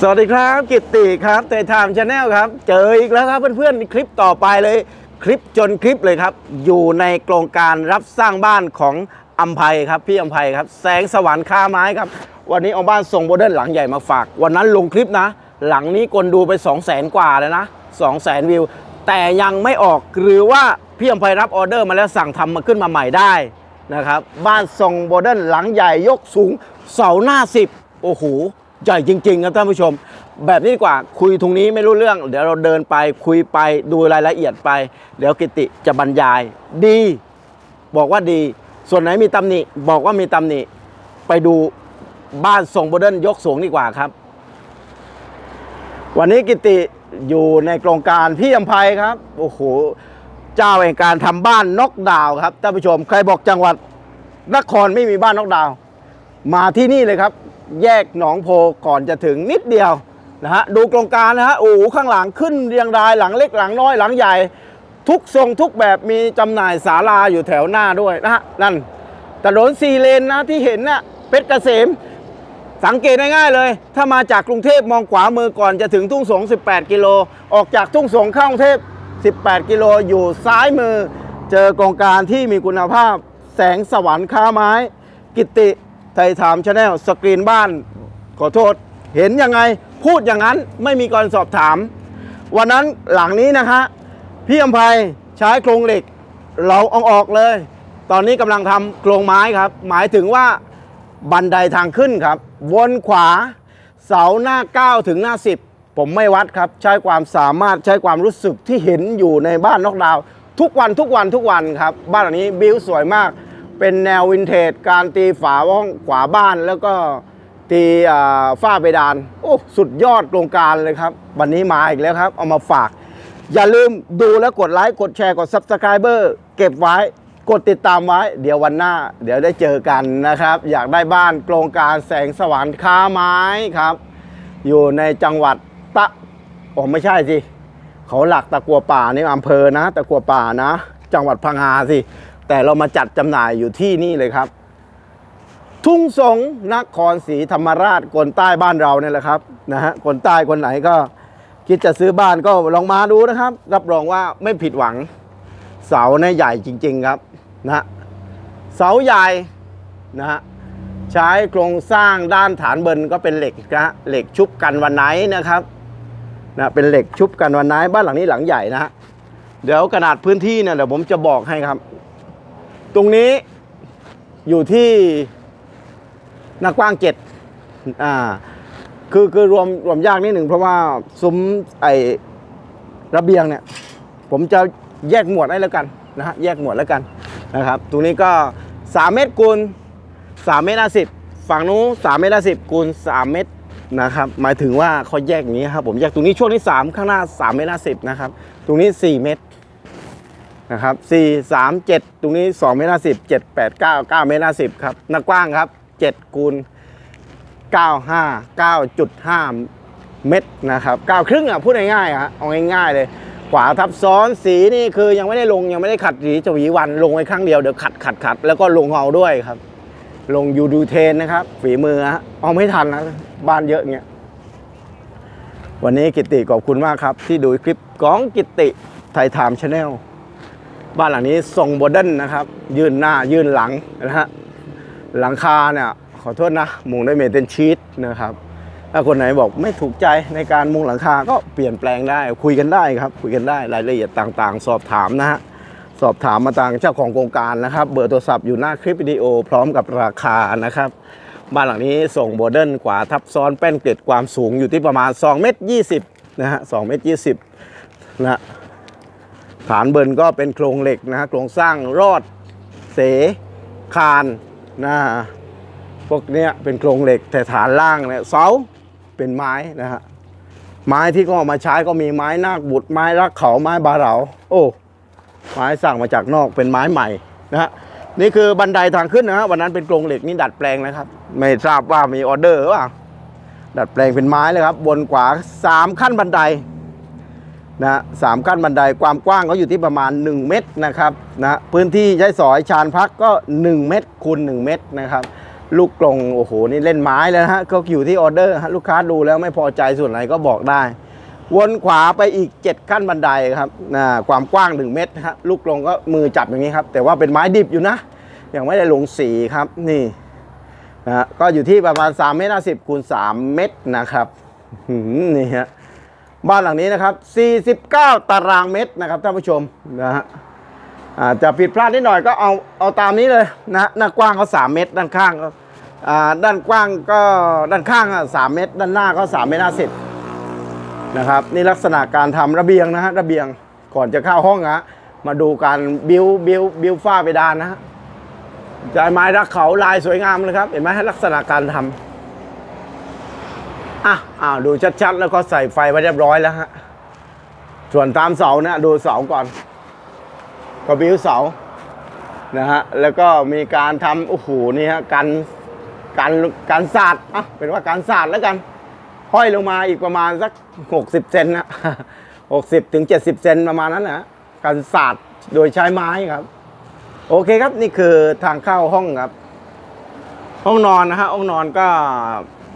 สวัสดีครับกิตติครับเตยไทม์ชาแนลครับ เจออีกแล้วครับเพื่อนๆคลิปต่อไปเลย คลิปจนคลิปเลยครับ อยู่ในโครงการรับสร้างบ้านของอัมภัยครับพี่อัมภัยครับ แสงสวรรค์ค้าไม้ครับ วันนี้เอาบ้านทรงโมเดิร์นหลังใหญ่มาฝาก วันนั้นลงคลิปนะ หลังนี้คนดูไป 2 0 0แสนกว่าเลยนะ2 0 0แสนวิว แต่ยังไม่ออกหรือว่าพี่อัมภัยรับออเดอร์มาแล้วสั่งทำมาขึ้นมาใหม่ได้นะครับบ้านทรงโมเดิร์นหลังใหญ่ยกสูงเสาหน้าสิบโอ้โห ใหญ่จริงๆครับท่านผู้ชม แบบนี้ดีกว่าคุยตรงนี้ไม่รู้เรื่อง เดี๋ยวเราเดินไปคุยไปดูรายละเอียดไป เดี๋ยวกิติจะบรรยาย ดี บอกว่าดี ส่วนไหนมีตำหนิบอกว่ามีตำหนิไปดูบ้านทรงโมเดิร์นยกสูงดีกว่าครับ วันนี้กิติอยู่ในโครงการพี่อภัยครับ โอ้โห เจ้าแห่งการทำบ้านนกดาวครับท่านผู้ชม ใครบอกจังหวัดนครไม่มีบ้านนกดาว มาที่นี่เลยครับ แยกหนองโพก่อนจะถึงนิดเดียวนะฮะดูโครงการนะฮะโอ้ข้างหลังขึ้นเรียงรายหลังเล็กหลังน้อยหลังใหญ่ ทุกทรงทุกแบบมีจำหน่ายศาลาอยู่แถวหน้าด้วยนะฮะนั่นถนนซีเลนนะที่เห็นนะ่ะเพชรเกษมสังเกตง่ายๆเลย ถ้ามาจากกรุงเทพมองขวามือก่อนจะถึงทุ่งสง 18 กิโล ออกจากทุ่งสงเข้ากรุงเทพ 18 กิโลอยู่ซ้ายมือ เจอโครงการที่มีคุณภาพ แสงสวรรค์ค้าไม้ กิตติ ไทยถามชาแนลสกรีนบ้าน ขอโทษ เห็นยังไง พูดอย่างนั้นไม่มีการสอบถาม วันนั้นหลังนี้นะคะพี่อภัยใช้โครงเหล็ก เราเอาออกเลย ตอนนี้กำลังทำโครงไม้ครับ หมายถึงว่าบันไดทางขึ้นครับ วนขวาเสาหน้า 9 ถึงหน้า 10 ผมไม่วัดครับ ใช้ความสามารถใช้ความรู้สึกที่เห็นอยู่ในบ้านนอกดาว ทุกวันทุกวันทุกวันครับ บ้านหลังนี้บิวสวยมาก เป็นแนววินเทจ การตีฝาห้องขวาบ้านแล้วก็ตีฝ้าเพดาน โอ้ สุดยอดโครงการเลยครับ วันนี้มาอีกแล้วครับ เอามาฝาก อย่าลืมดูแล้วกดไลค์กดแชร์กด Subscriber เก็บไว้กดติดตามไว้ เดี๋ยววันหน้า เดี๋ยวได้เจอกันนะครับ อยากได้บ้านโครงการแสงสว่างค้าไม้ครับ อยู่ในจังหวัดตะโอ้ไม่ใช่สิ เขาหลักตะกัวป่านี่อำเภอนะ ตะกัวป่านะ จังหวัดพังงาสิ แต่เรามาจัดจำหน่ายอยู่ที่นี่เลยครับ ทุ่งสงนครศรีธรรมราชคนใต้บ้านเราเนี่ยแหละครับนะฮะคนใต้คนไหนก็คิดจะซื้อบ้านก็ลองมาดูนะครับ รับรองว่าไม่ผิดหวัง เสาเนี่ยใหญ่จริง ๆครับนะเสาใหญ่นะฮะใช้โครงสร้างด้านฐานเบิร์นก็เป็นเหล็กนะฮะเหล็กชุบกันวันไหนนะครับนะเป็นเหล็กชุบกันวันไหนบ้านหลังนี้หลังใหญ่นะฮะเดี๋ยวขนาดพื้นที่เนี่ยเดี๋ยวผมจะบอกให้ครับ ตรงนี้อยู่ที่หน้ากว้างเจ็ดอ่าคือคือรวมรวมยากนิดหนึ่งเพราะว่าซุ้มไอระเบียงเนี่ย ผมจะแยกหมวดให้แล้วกันนะฮะแยกหมวดแล้วกันนะครับตรงนี้ก็ 3 เมตรคูณ3เมตรห้าสิบฝั่งนู้น3เมตรห้าสิบคูณ3เมตรนะครับหมายถึงว่าเขาแยกอย่างนี้ครับผมแยกตรงนี้ช่วงที่3ข้างหน้า 3 เมตรห้าสิบนะครับตรงนี้ 4 เมตร นะครับ4 3 7 ตรงนี้ 2 เมตรห้าสิบ7 8 9 9 เมตรห้าสิบครับหน้ากว้างครับ 7 คูณ 95 9.5 เม็ดนะครับ9ครึ่งอะพูดง่ายๆอะเอาง่ายๆ เลยขวาทับซ้อนสีนี่คือยังไม่ได้ลงยังไม่ได้ขัดสีจวีวันลงไว้ครั้งเดียวเดี๋ยวขัดขัดขัดแล้วก็ลงเอาด้วยครับ ลงยูดูเทนนะครับ ฝีมือฮะเอาไม่ทันนะบ้านเยอะเงี้ยวันนี้กิตติขอบคุณมากครับ ที่ดูคลิปของกิตติไทยไทม์ชาแนล บ้านหลังนี้ทรงโมเดิร์นนะครับ ยื่นหน้ายื่นหลังนะฮะหลังคาเนี่ยขอโทษนะมุงด้วยเมทัลชีตนะครับถ้าคนไหนบอกไม่ถูกใจในการมุงหลังคาก็เปลี่ยนแปลงได้คุยกันได้ครับ คุยกันได้รายละเอียดต่างๆ สอบถามนะฮะสอบถามมาทางเจ้าของโครงการนะครับ เบอร์โทรศัพท์อยู่หน้าคลิปวิดีโอพร้อมกับราคานะครับ บ้านหลังนี้ส่งโบเดิร์นขวาทับซ้อนแป้นเกล็ดความสูงอยู่ที่ประมาณ2เมตร20นะฮะ2เมตร20นะ ฐานเบิร์นก็เป็นโครงเหล็กนะฮะโครงสร้างรอดเสคานนะพวกเนี้ยเป็นโครงเหล็กแต่ฐานล่างเนี่ยเสาเป็นไม้นะฮะไม้ที่ก็เอามาใช้ก็มีไม้นาคบุตรไม้รักเขาไม้บาเหลาโอ้ไม้สั่งมาจากนอกเป็นไม้ใหม่นะฮะนี่คือบันไดทางขึ้นนะฮะวันนั้นเป็นโครงเหล็กนี่ดัดแปลงนะครับ ไม่ทราบว่ามีออเดอร์หรือเปล่าดัดแปลงเป็นไม้เลยครับบนขวาสามขั้นบันได นะสามขั้นบันไดความกว้างก็อยู่ที่ประมาณ 1 เมตรนะครับนะพื้นที่ใช้สอยชานพักก็ 1 เมตรคูณ1เมตรนะครับลูกกลงโอ้โหนี่เล่นไม้แล้วฮะก็อยู่ที่ออเดอร์ลูกค้าดูแล้วไม่พอใจส่วนไหนก็บอกได้ วนขวาไปอีก 7 ขั้นบันไดครับนะความกว้าง 1 เมตรฮะลูกกลงก็มือจับอย่างนี้ครับ แต่ว่าเป็นไม้ดิบอยู่นะยังไม่ได้ลงสีครับนี่นะก็อยู่ที่ประมาณ3เมตร50คูณ3เมตรนะครับนี่ฮะ บ้านหลังนี้นะครับ 49 ตารางเมตรนะครับท่านผู้ชมนะฮะอาจจะผิดพลาดนิดหน่อยก็เอาเอาตามนี้เลยนะหน้ากว้างก็ 3 เมตร ด้านข้างก็อ่าด้านกว้างก็ด้านข้างอะ3เมตร ด้านหน้าก็3เมตรห้าสิบนะครับนี่ลักษณะการทำระเบียงนะฮะระเบียงก่อนจะเข้าห้องนะมาดูการบิวบิวบิวฝ้าเพดานนะฮะจายไม้รักเขาลายสวยงามเลยครับ เห็นไหมลักษณะการทำ อะอ้าวดูชัดๆ แล้วก็ใส่ไฟไว้เรียบร้อยแล้วฮะ ส่วนตามเสาเนี่ยดูเสาก่อนก็บิวเสานะฮะแล้วก็มีการทำโอ้โหนี่ฮะการการการสาดอะเป็นว่าการสาดแล้วกัน ห้อยลงมาอีกประมาณสัก 60เซนนะ60ถึง70เซนประมาณนั้นนะการสาดโดยใช้ไม้ครับ โอเคครับนี่คือทางเข้าห้องครับ ห้องนอนนะฮะห้องนอนก็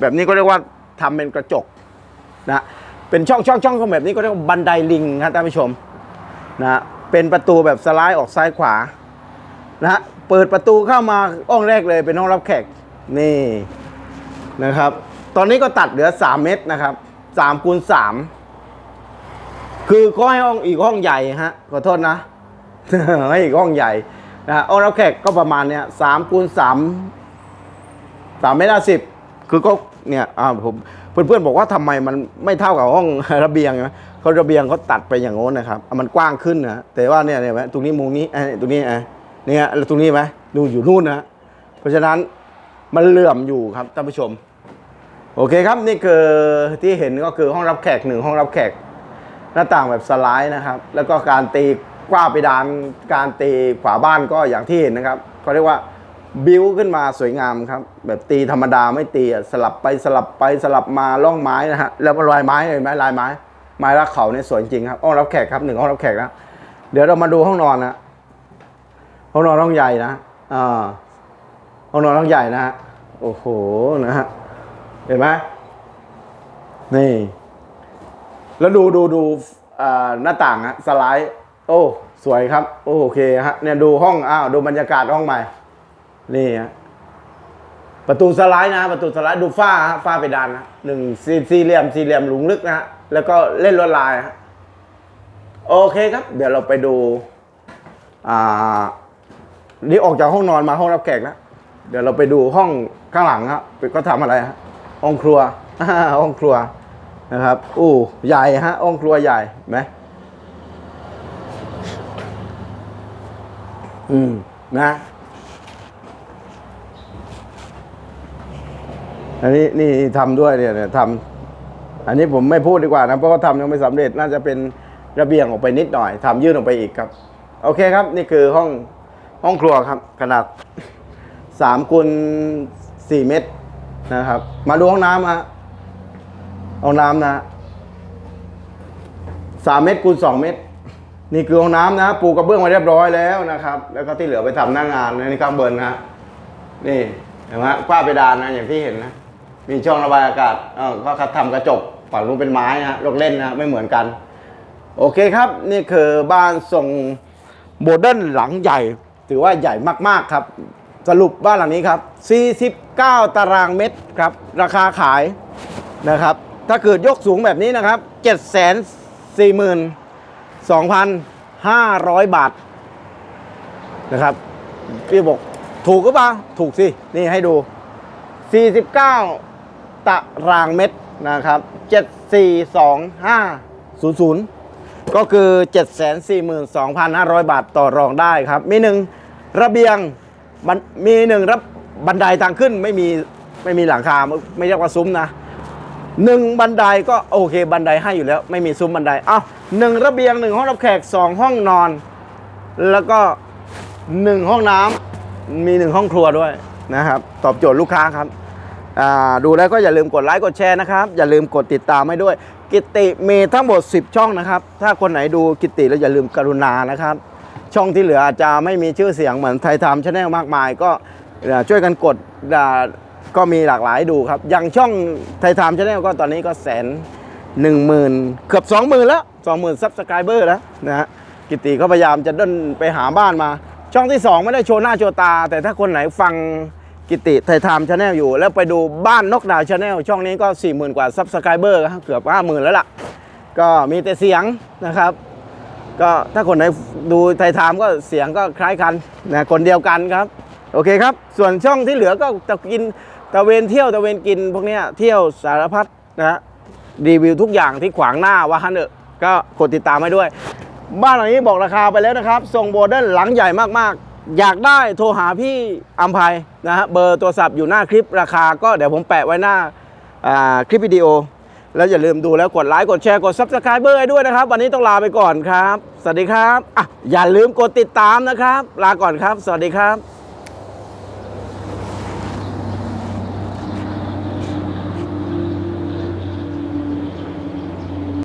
แบบนี้ก็เรียกว่า ทำเป็นกระจกนะเป็นช่องช่องช่องแบบนี้ก็เรียกว่าบันไดลิงครับท่านผู้ชมนะเป็นประตูแบบสไลด์ออกซ้ายขวานะเปิดประตูเข้ามาห้องแรกเลยเป็นห้องรับแขกนี่นะครับ ตอนนี้ก็ตัดเหลือ 3 เมตรนะครับ3คูณ3คือก็ให้ห้องอีกห้องใหญ่ฮะขอโทษนะให้อีกห้องใหญ่นะฮะห้องรับแขกก็ประมาณเนี้ยสามคูณสามสามเมตรสิบคือก็ เนี่ยอ่าผมเพื่อนๆบอกว่าทำไมมันไม่เท่ากับห้องระเบียงนะเขาระเบียงเขาตัดไปอย่างโน้นนะครับอะมันกว้างขึ้นนะแต่ว่าเนี่ยเนี่ยตรงนี้มุมนี้เอ้ตรงนี้เอ้ยเนี่ยตรงนี้ไหมดูอยู่นู่นนะเพราะฉะนั้นมันเหลื่อมอยู่ครับท่านผู้ชม โอเคครับนี่คือที่เห็นก็คือห้องรับแขกหนึ่งห้องรับแขก หน้าต่างแบบสไลด์นะครับ แล้วก็การตีกว้าไปดานการตีขวาบ้านก็อย่างที่เห็นนะครับเขาเรียกว่า บิวขึ้นมาสวยงามครับ แบบตีธรรมดาไม่ตีสลับไปสลับไปสลับมาล่องไม้นะฮะแล้วลายไม้เห็นไหมลายไม้ ไม้รักเขาเนี่ยสวยจริงครับห้องรับแขกครับหนึ่งห้องรับแขกนะเดี๋ยวเรามาดูห้องนอนนะห้องนอนห้องใหญ่นะอ่าห้องนอนห้องใหญ่นะฮะโอ้โหนะฮะเห็นไหมนี่ แล้วดูดูดูหน้าต่างฮะสไลด์ โอ้ สวยครับ โอเคฮะเนี่ยดูห้องอ้าวดูบรรยากาศห้องใหม่ นี่ฮะประตูสไลด์นะประตูสไลด์ดูฝ้าฮะฝ้าเพดานนะหนึ่งสี่สี่เหลี่ยมสี่เหลี่ยมหลุมลึกนะฮะแล้วก็เล่นลวดลายฮะโอเคครับ เดี๋ยวเราไปดูอ่านี่ออกจากห้องนอนมาห้องรับแขกแล้วเดี๋ยวเราไปดูห้องข้างหลังครับก็ทำอะไรฮะห้องครัวห้องครัวนะครับอู้ใหญ่ฮะห้องครัวใหญ่ไหมอืมนะ อันนี้นี่ทำด้วยเนี่ยทำอันนี้ผมไม่พูดดีกว่านะเพราะว่าทำยังไม่สำเร็จน่าจะเป็นระเบียงออกไปนิดหน่อยทำยื่นออกไปอีกครับ โอเคครับ นี่คือห้องห้องครัวครับ ขนาดสามคูณสี่เมตรนะครับ มาดูห้องน้ำฮะห้องน้ำนะสามเมตรคูณสองเมตร นี่คือห้องน้ำนะปูกระเบื้องมาเรียบร้อยแล้วนะครับ แล้วก็ที่เหลือไปทำหน้างานในข้างบนนะฮะนี่เห็นไหมกว้าไปดานนะอย่างที่เห็นนะ มีช่องระบายอากาศเออก็ทำกระจกฝั่งนู้นเป็นไม้นะฮะลูกเล่นนะไม่เหมือนกัน โอเคครับ นี่คือบ้านทรงโมเดิร์นหลังใหญ่ ถือว่าใหญ่มากๆครับ สรุปบ้านหลังนี้ครับ 49 ตารางเมตรครับ ราคาขายนะครับ ถ้าเกิดยกสูงแบบนี้นะครับ 742,500 บาทนะครับพี่บอกถูกหรือเปล่าถูกสิ นี่ให้ดู 49 ตารางเมตรนะครับ 742,500 ก็คือ 742,500 บาทต่อรองได้ครับ มีหนึ่งระเบียงบันมีหนึ่งรับบันไดทางขึ้นไม่มีไม่มีหลังคาไม่เรียกว่าซุ้มนะหนึ่งบันไดก็โอเคบันไดให้อยู่แล้ว ไม่มีซุ้มบันไดเอ้าหนึ่งระเบียงหนึ่งห้องรับแขกสองห้องนอน แล้วก็หนึ่งห้องน้ำมีหนึ่งห้องครัวด้วยนะครับ ตอบโจทย์ลูกค้าครับ ดูแล้วก็อย่าลืมกดไลค์กดแชร์นะครับ อย่าลืมกดติดตามให้ด้วย กิตติมีทั้งหมด 10 ช่องนะครับ ถ้าคนไหนดูกิตติแล้วอย่าลืมกรุณานะครับ ช่องที่เหลืออาจจะไม่มีชื่อเสียงเหมือนไทยทำชาแนลมากมาย ก็ช่วยกันกดก็มีหลากหลายดูครับ อย่างช่องไทยไทม์ชาแนลก็ตอนนี้ก็แสนหนึ่งหมื่นเกือบสองหมื่นแล้วสองหมื่นซับสไครเบอร์แล้วนะฮะกิติก็พยายามจะเดินไปหาบ้านมา ช่องที่ 2 ไม่ได้โชว์หน้าโชว์ตา แต่ถ้าคนไหนฟัง กิติไทยไทม์ชาแนลอยู่ แล้วไปดูบ้านนกดาวชาแนลช่องนี้ก็ 4 0,000 กว่าซับสไครเบอร์เกือบ 50,000 แล้วล่ะ ก็มีแต่เสียงนะครับ ก็ถ้าคนไหนดูไทยไทม์ก็เสียงก็คล้ายกันนะคนเดียวกันครับ โอเคครับ ส่วนช่องที่เหลือก็ตะกินตะเวนเที่ยวตะเวนกินพวกนี้เที่ยวสารพัดนะฮะรีวิวทุกอย่างที่ขวางหน้าว่าฮันเถอะก็กดติดตามให้ด้วย บ้านหลังนี้บอกราคาไปแล้วนะครับ ทรงโบเดนหลังใหญ่มากๆ อยากได้โทรหาพี่อัมภัยนะฮะเบอร์โทรศัพท์อยู่หน้าคลิปราคาก็เดี๋ยวผมแปะไว้หน้าอ่าคลิปวิดีโอ แล้วอย่าลืมดูแล้วกดไลค์กดแชร์กด Subscribe เบอร์ให้ด้วยนะครับ วันนี้ต้องลาไปก่อนครับ สวัสดีครับอะอย่าลืมกดติดตามนะครับ ลาก่อนครับ สวัสดีครับ